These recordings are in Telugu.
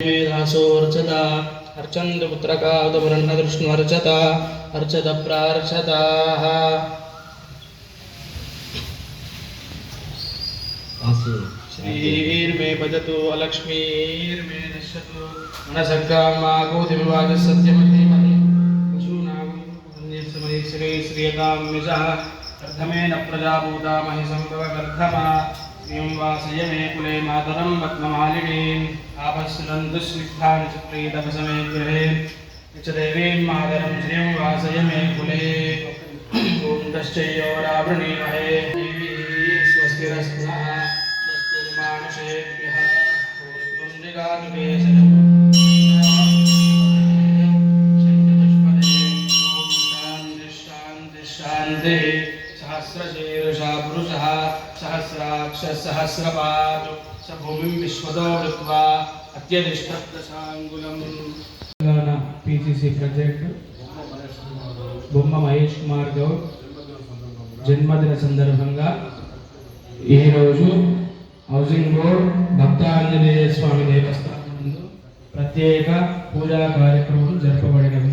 अर्चत अर्चन्दपुत्रकादवर्णदृष्णुर्चत श्रीर्मे भजतु अलक्ष्मीर्मे नश्यतु मनसकामागोधिविवाद सत्यमधीमहि पशूनां श्री श्रियतां निजः। अर्धमेन प्रजाभूतामहि सम्भवगर्धमा वासय मे कुले मातरं पद्ममालिनीम् आपश्रन्तु स्निग्धानि चित्रैतपसमे गृहे च देवीं मातरं श्रियं वासय मे कुले ॐ दश्चयोरावृणीमहे स्वस्तिर्मानुषेभ्यः ॐ जगातु సహస్రశీర్ష పురుష సహస్రాక్ష సహస్రపా స భూమిం విశ్వతో వృత్వా అత్యధిష్టప్రశాంగులం పిసిసి ప్రజెక్ట్ బొమ్మ మహేష్ కుమార్ గౌడ్ జన్మదిన సందర్భంగా ఈరోజు హౌసింగ్ బోర్డ్ భక్తాంజనేయ స్వామి దేవస్థానం ముందు ప్రత్యేక పూజా కార్యక్రమం జరపబడినవి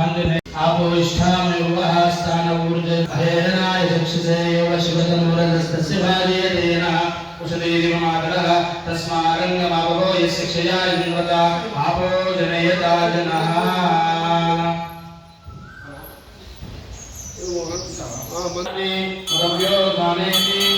ఆంజనే ఆపోవిష్టామి ఉవహాస్థాన ఊర్జ హేనాయ చక్షుషే యోగ శివతన్మూరస్తస్య భార్యేతేన కుశలేదిమమాకరః తస్మారంగమాపో యస్య క్షయా ఇంద్రత ఆపో జనః మదభ్యో దానేతి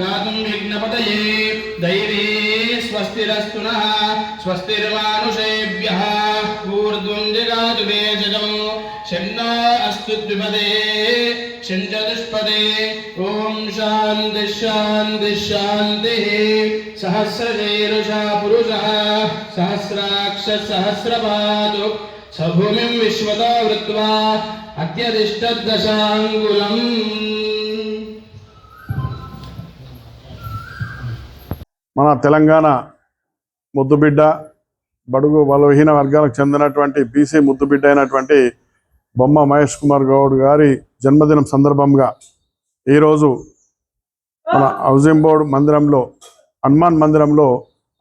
गातुं विघ्नपतये दैवी स्वस्तिरस्तु नः स्वस्तिर्मानुषेभ्यः ऊर्ध्वं जगातु वेजजं षण्णो अस्तु द्विपदे षण्चतुष्पदे ॐ शान्ति शान्ति शान्तिः सहस्रशीर्षा पुरुषः सहस्राक्ष सहस्रपादु सभूमिं विश्वतो वृत्वा अत्यधिष्ठद्दशाङ्गुलम् మన తెలంగాణ ముద్దుబిడ్డ బడుగు బలహీన వర్గాలకు చెందినటువంటి బీసీ ముద్దుబిడ్డ అయినటువంటి బొమ్మ మహేష్ కుమార్ గౌడ్ గారి జన్మదినం సందర్భంగా ఈరోజు మన హౌసింగ్ బోర్డు మందిరంలో హనుమాన్ మందిరంలో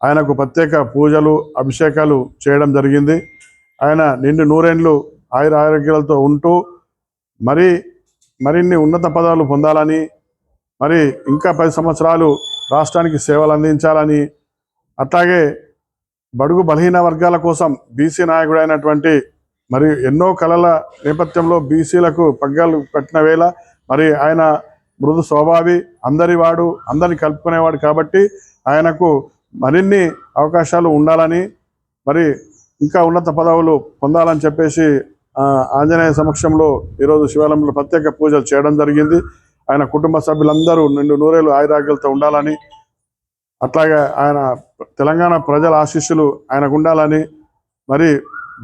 ఆయనకు ప్రత్యేక పూజలు అభిషేకాలు చేయడం జరిగింది. ఆయన నిండు నూరేండ్లు ఆయుర ఆరోగ్యాలతో ఉంటూ మరి మరిన్ని ఉన్నత పదాలు పొందాలని మరి ఇంకా పది సంవత్సరాలు రాష్ట్రానికి సేవలు అందించాలని అట్లాగే బడుగు బలహీన వర్గాల కోసం బీసీ నాయకుడైనటువంటి మరి ఎన్నో కళల నేపథ్యంలో బీసీలకు పగ్గాలు పెట్టిన వేళ మరి ఆయన మృదు స్వభావి అందరి వాడు అందరిని కలుపుకునేవాడు కాబట్టి ఆయనకు మరిన్ని అవకాశాలు ఉండాలని మరి ఇంకా ఉన్నత పదవులు పొందాలని చెప్పేసి ఆంజనేయ సమక్షంలో ఈరోజు శివాలయంలో ప్రత్యేక పూజలు చేయడం జరిగింది. ఆయన కుటుంబ సభ్యులందరూ నిండు నూరేలు ఆయురాగ్యాలతో ఉండాలని అట్లాగే ఆయన తెలంగాణ ప్రజల ఆశీస్సులు ఆయనకు ఉండాలని మరి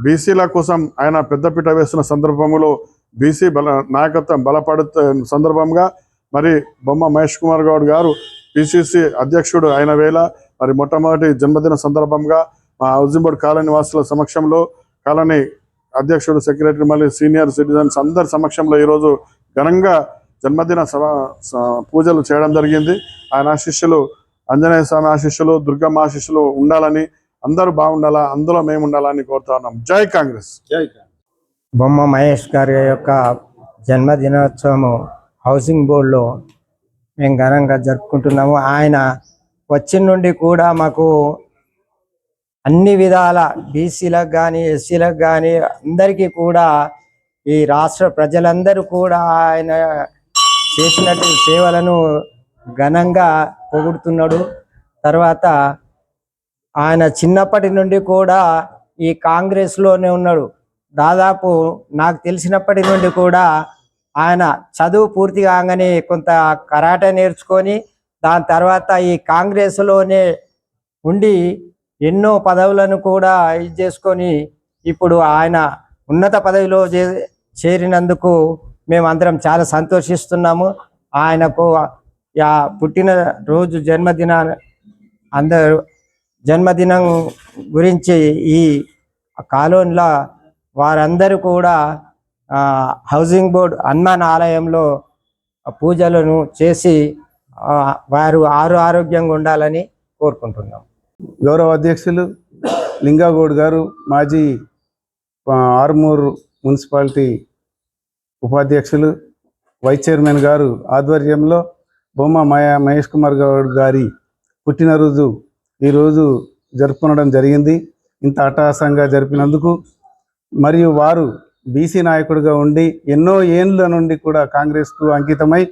బీసీల కోసం ఆయన పెద్దపీట వేస్తున్న సందర్భంలో బీసీ బల నాయకత్వం బలపడుతున్న సందర్భంగా మరి బొమ్మ మహేష్ కుమార్ గౌడ్ గారు పిసిసి అధ్యక్షుడు అయిన వేళ మరి మొట్టమొదటి జన్మదిన సందర్భంగా మా హౌసింగ్ కాలనీ వాసుల సమక్షంలో కాలనీ అధ్యక్షుడు సెక్రటరీ మళ్ళీ సీనియర్ సిటిజన్స్ అందరి సమక్షంలో ఈరోజు ఘనంగా జన్మదిన సభ పూజలు చేయడం జరిగింది. ఆయన ఆశిష్యులు ఆంజనేయ స్వామి ఆశిష్యులు దుర్గమ్మ ఆశిష్యులు ఉండాలని అందరూ బాగుండాలా అందులో మేము ఉండాలని కోరుతా ఉన్నాం. జై కాంగ్రెస్. బొమ్మ మహేష్ గారి యొక్క జన్మదినోత్సవము హౌసింగ్ బోర్డులో మేము ఘనంగా జరుపుకుంటున్నాము. ఆయన వచ్చిన నుండి కూడా మాకు అన్ని విధాల బీసీలకు కానీ ఎస్సీలకు కానీ అందరికీ కూడా ఈ రాష్ట్ర ప్రజలందరూ కూడా ఆయన చేసినట్టు సేవలను ఘనంగా పొగుడుతున్నాడు. తర్వాత ఆయన చిన్నప్పటి నుండి కూడా ఈ కాంగ్రెస్లోనే ఉన్నాడు. దాదాపు నాకు తెలిసినప్పటి నుండి కూడా ఆయన చదువు పూర్తి కాగానే కొంత కరాటే నేర్చుకొని దాని తర్వాత ఈ కాంగ్రెస్లోనే ఉండి ఎన్నో పదవులను కూడా ఇది చేసుకొని ఇప్పుడు ఆయన ఉన్నత పదవిలో చే- చేరినందుకు మేమందరం చాలా సంతోషిస్తున్నాము. ఆయనకు యా పుట్టిన రోజు జన్మదిన అందరూ జన్మదినం గురించి ఈ కాలోన్లో వారందరూ కూడా హౌసింగ్ బోర్డ్ హనుమాన్ ఆలయంలో పూజలను చేసి వారు ఆరు ఆరోగ్యంగా ఉండాలని కోరుకుంటున్నాం. గౌరవ అధ్యక్షులు లింగాగౌడ్ గారు మాజీ ఆర్మూర్ మున్సిపాలిటీ ఉపాధ్యక్షులు వైస్ చైర్మన్ గారు ఆధ్వర్యంలో బొమ్మ మాయా మహేష్ కుమార్ గౌడ్ గారి పుట్టినరోజు ఈరోజు జరుపుకోవడం జరిగింది. ఇంత అట్టహాసంగా జరిపినందుకు మరియు వారు బీసీ నాయకుడిగా ఉండి ఎన్నో ఏండ్ల నుండి కూడా కాంగ్రెస్కు అంకితమై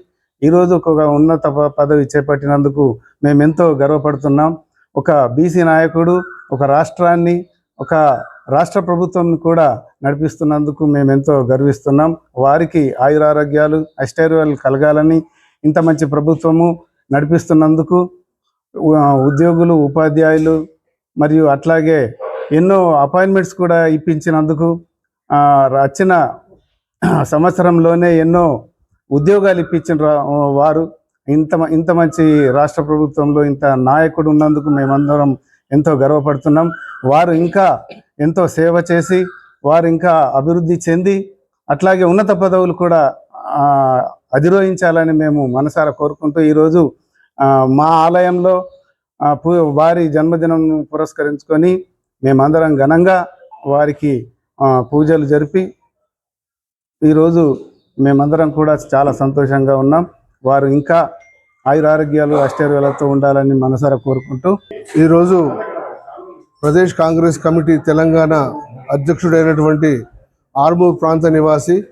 ఈరోజు ఒక ఉన్నత పదవి చేపట్టినందుకు మేమెంతో గర్వపడుతున్నాం. ఒక బీసీ నాయకుడు ఒక రాష్ట్రాన్ని ఒక రాష్ట్ర ప్రభుత్వం కూడా నడిపిస్తున్నందుకు మేము ఎంతో గర్విస్తున్నాం. వారికి ఆయురారోగ్యాలు ఐశ్వర్యాలు కలగాలని ఇంత మంచి ప్రభుత్వము నడిపిస్తున్నందుకు ఉద్యోగులు ఉపాధ్యాయులు మరియు అట్లాగే ఎన్నో అపాయింట్మెంట్స్ కూడా ఇప్పించినందుకు వచ్చిన సంవత్సరంలోనే ఎన్నో ఉద్యోగాలు ఇప్పించిన రా- వారు. ఇంత ఇంత మంచి రాష్ట్ర ప్రభుత్వంలో ఇంత నాయకుడు ఉన్నందుకు మేమందరం ఎంతో గర్వపడుతున్నాం. వారు ఇంకా ఎంతో సేవ చేసి వారు ఇంకా అభివృద్ధి చెంది అట్లాగే ఉన్నత పదవులు కూడా అధిరోహించాలని మేము మనసారా కోరుకుంటూ ఈరోజు మా ఆలయంలో పూ- వారి జన్మదినం పురస్కరించుకొని మేమందరం ఘనంగా వారికి పూజలు జరిపి ఈరోజు మేమందరం కూడా చాలా సంతోషంగా ఉన్నాం. వారు ఇంకా ఆయురారోగ్యాలు అష్టైర్యాలతో ఉండాలని మనసారా కోరుకుంటూ ఈరోజు ప్రదేశ్ కాంగ్రెస్ కమిటీ తెలంగాణ అధ్యక్షుడైనటువంటి ఆర్మూర్ ప్రాంత నివాసి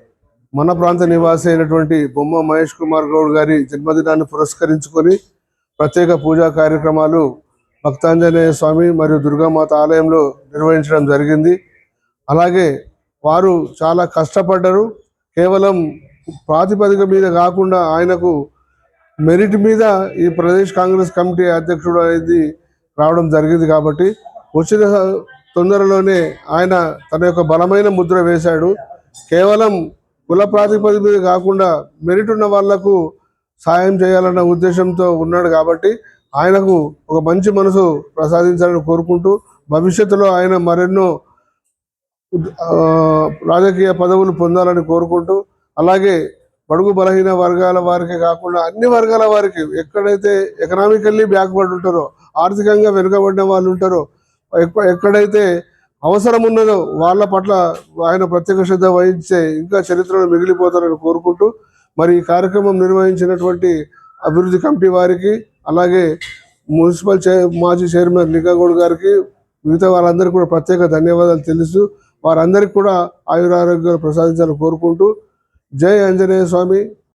మన ప్రాంత నివాసి అయినటువంటి బొమ్మ మహేష్ కుమార్ గౌడ్ గారి జన్మదినాన్ని పురస్కరించుకొని ప్రత్యేక పూజా కార్యక్రమాలు భక్తాంజనేయ స్వామి మరియు దుర్గామాత ఆలయంలో నిర్వహించడం జరిగింది. అలాగే వారు చాలా కష్టపడ్డారు. కేవలం ప్రాతిపదిక మీద కాకుండా ఆయనకు మెరిట్ మీద ఈ ప్రదేశ్ కాంగ్రెస్ కమిటీ అధ్యక్షుడు అనేది రావడం జరిగింది కాబట్టి వచ్చిన తొందరలోనే ఆయన తన యొక్క బలమైన ముద్ర వేశాడు. కేవలం కుల ప్రాతిపదిక మీద కాకుండా మెరిట్ ఉన్న వాళ్ళకు సాయం చేయాలన్న ఉద్దేశంతో ఉన్నాడు కాబట్టి ఆయనకు ఒక మంచి మనసు ప్రసాదించాలని కోరుకుంటూ భవిష్యత్తులో ఆయన మరెన్నో రాజకీయ పదవులు పొందాలని కోరుకుంటూ అలాగే బడుగు బలహీన వర్గాల వారికి కాకుండా అన్ని వర్గాల వారికి ఎక్కడైతే ఎకనామికల్లీ బ్యాక్వర్డ్ ఉంటారో ఆర్థికంగా వెనుకబడిన వాళ్ళు ఉంటారో ఎక్క- ఎక్కడైతే అవసరం ఉన్నదో వాళ్ళ పట్ల ఆయన ప్రత్యేక శ్రద్ధ వహించే ఇంకా చరిత్రలో మిగిలిపోతారని కోరుకుంటూ మరి ఈ కార్యక్రమం నిర్వహించినటువంటి అభివృద్ధి కమిటీ వారికి అలాగే మున్సిపల్ చైర్ మాజీ చైర్మన్ లింగగౌడ్ గారికి మిగతా వాళ్ళందరికీ కూడా ప్రత్యేక ధన్యవాదాలు తెలుస్తూ వారందరికీ కూడా ఆయురారోగ్యాలు ప్రసాదించాలని కోరుకుంటూ జై ఆంజనేయ స్వామి